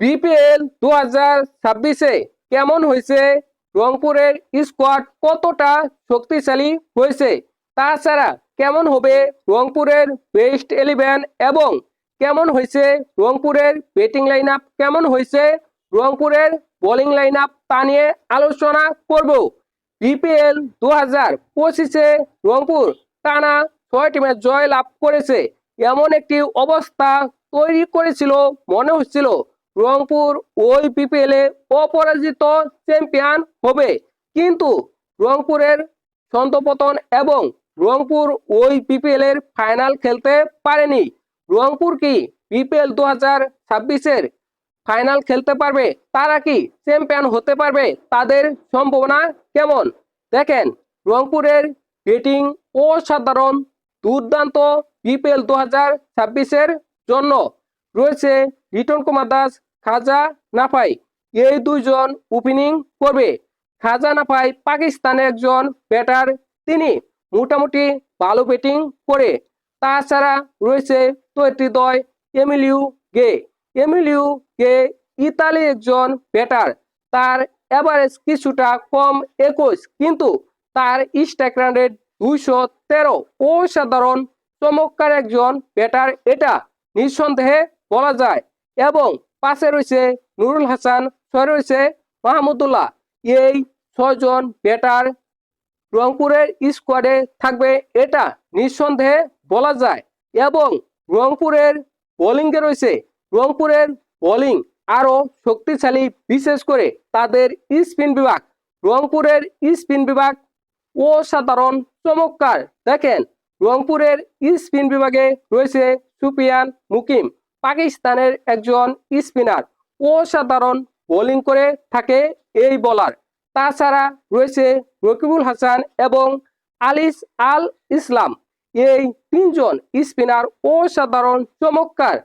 BPL দু হাজার ছাব্বিশে কেমন হয়েছে? রংপুরের স্কোয়াড কতটা শক্তিশালী হয়েছে? তাছাড়া কেমন হবে রংপুরের বেস্ট ইলেভেন এবং কেমন হয়েছে রংপুরের ব্যাটিং লাইন আপ কেমন হয়েছে রংপুরের বোলিং লাইন আপ তা নিয়ে আলোচনা করব। বিপিএল দু হাজার পঁচিশে রংপুর টানা ছয়টি ম্যাচ জয় লাভ করেছে। এমন একটি অবস্থা তৈরি করেছিল, মনে হচ্ছিল। রংপুর ওই বিপিএল অপরাজিত চ্যাম্পিয়ন হবে। কিন্তু রংপুরের ছন্দপতন এবং রংপুর ওই বিপিএল এর ফাইনাল খেলতে পারেনি। রংপুর কি বিপিএল দু হাজার ছাব্বিশের ফাইনাল খেলতে পারবে? তারা কি চ্যাম্পিয়ন হতে পারবে? তাদের সম্ভাবনা কেমন? দেখেন, রংপুরের ব্যাটিং অসাধারণ, দুর্দান্ত বিপিএল দু হাজার ছাব্বিশের জন্য। রয়েছে রিটন কুমার দাস, খাজা নাফাই। এই দুইজন ওপেনিং করবে। খাজা নাফাই পাকিস্তানের একজন ব্যাটার তিনি মোটামুটি ভালো ব্যাটিং করে। তাছাড়া রয়েছে তৈত্রীদয় Emilio Gay. Emilio Gay Italy একজন ব্যাটার তার এভারেজ কিছুটা কম একুশ, কিন্তু তার স্ট্রাইক রান দুইশো তেরো। অসাধারণ, চমৎকার একজন ব্যাটার এটা। নিঃসন্দেহে বলা যায়। এবং পাশে রয়েছে নুরুল হাসান ছয় রয়েছে মাহমুদুল্লাহ এই ছয়জন ব্যাটার রংপুরের স্কোয়াডে থাকবে, এটা নিঃসন্দেহে বলা যায়। এবং রংপুরের বোলিংয়ে রয়েছে, রংপুরের বোলিং আরও শক্তিশালী, বিশেষ করে তাদের স্পিন বিভাগ। রংপুরের স্পিন বিভাগ অসাধারণ, চমৎকার। দেখেন, রংপুরের স্পিন বিভাগে রয়েছে সুপিয়ান মুকিম। পাকিস্তানের একজন স্পিনার। অসাধারণ বোলিং করে থাকে এই বলার। তাছাড়া রয়েছে রকিবুল হাসান এবং আলিস আল ইসলাম। এই তিনজন স্পিনার অসাধারণ, চমৎকার।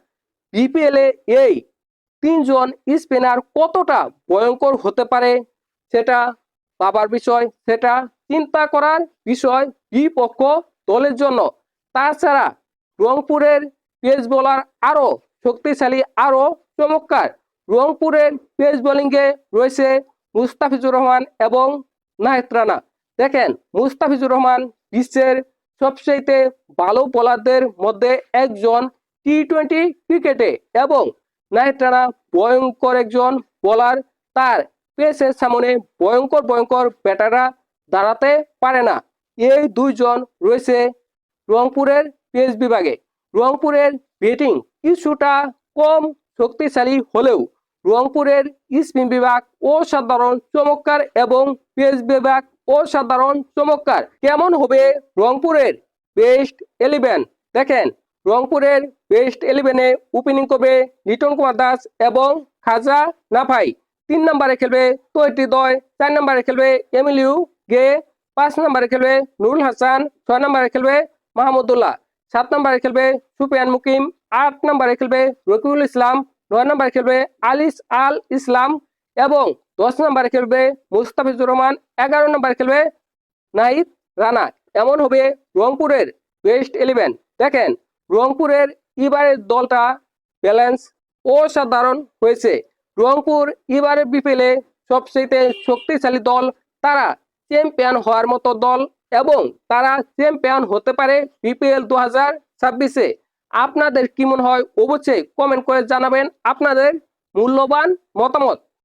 বিপিএল এই তিনজন স্পিনার কতটা ভয়ঙ্কর হতে পারে সেটা ভাবার বিষয়, সেটা চিন্তা করার বিষয় বিপক্ষ দলের জন্য। তাছাড়া রংপুরের পেস বোলার আরও শক্তিশালী আরও চমৎকার। রংপুরের পেস বোলিংয়ে রয়েছে মুস্তাফিজুর রহমান এবং নাহিদ রানা। দেখেন, মুস্তাফিজুর রহমান বিশ্বের সবচেয়ে ভালো বোলারদের মধ্যে একজন টি টোয়েন্টি ক্রিকেটে এবং নাহিদ রানা ভয়ঙ্কর একজন বোলার। তার পেসের সামনে ভয়ঙ্কর ভয়ঙ্কর ব্যাটাররা দাঁড়াতে পারে না। এই দুইজন রয়েছে রংপুরের পেস বিভাগে। রংপুরের ব্যাটিং কিছুটা কম শক্তিশালী হলেও রংপুরের স্পিন বিভাগ অসাধারণ চমৎকার এবং পেস বিভাগ অসাধারণ চমৎকার। কেমন হবে রংপুরের বেস্ট ইলেভেন দেখেন, রংপুরের বেস্ট ইলেভেনে ওপেনিং করবে লিটন কুমার দাস এবং খাজা নাফাই। তিন নম্বরে খেলবে তৈরি দয়, চার নম্বরে খেলবে এমিলিউ গে, পাঁচ নম্বরে খেলবে নুরুল হাসান, ছয় নম্বরে খেলবে মাহমুদুল্লাহ সাত নম্বরে খেলবে সুপিয়ান মুকিম, আট নম্বরে খেলবে রকিবুল ইসলাম, নয় নম্বরে খেলবে আলিস আল ইসলাম এবং দশ নম্বরে খেলবে মুস্তাফিজুর রহমান, এগারো নম্বরে খেলবে নাহিদ রানা। এমন হবে রংপুরের বেস্ট ইলেভেন দেখেন, রংপুরের এবারের দলটা ব্যালেন্স অসাধারণ হয়েছে। রংপুর এবারে বিপিএলে সবচেয়ে শক্তিশালী দল, তারা চ্যাম্পিয়ন হওয়ার মতো দল। এবং তারা চ্যাম্পিয়ন হতে পারে বিপিএল দু হাজার ছাব্বিশে। আপনাদের কি মনে হয়? অবশ্যই কমেন্ট করে জানাবেন আপনাদের মূল্যবান মতামত।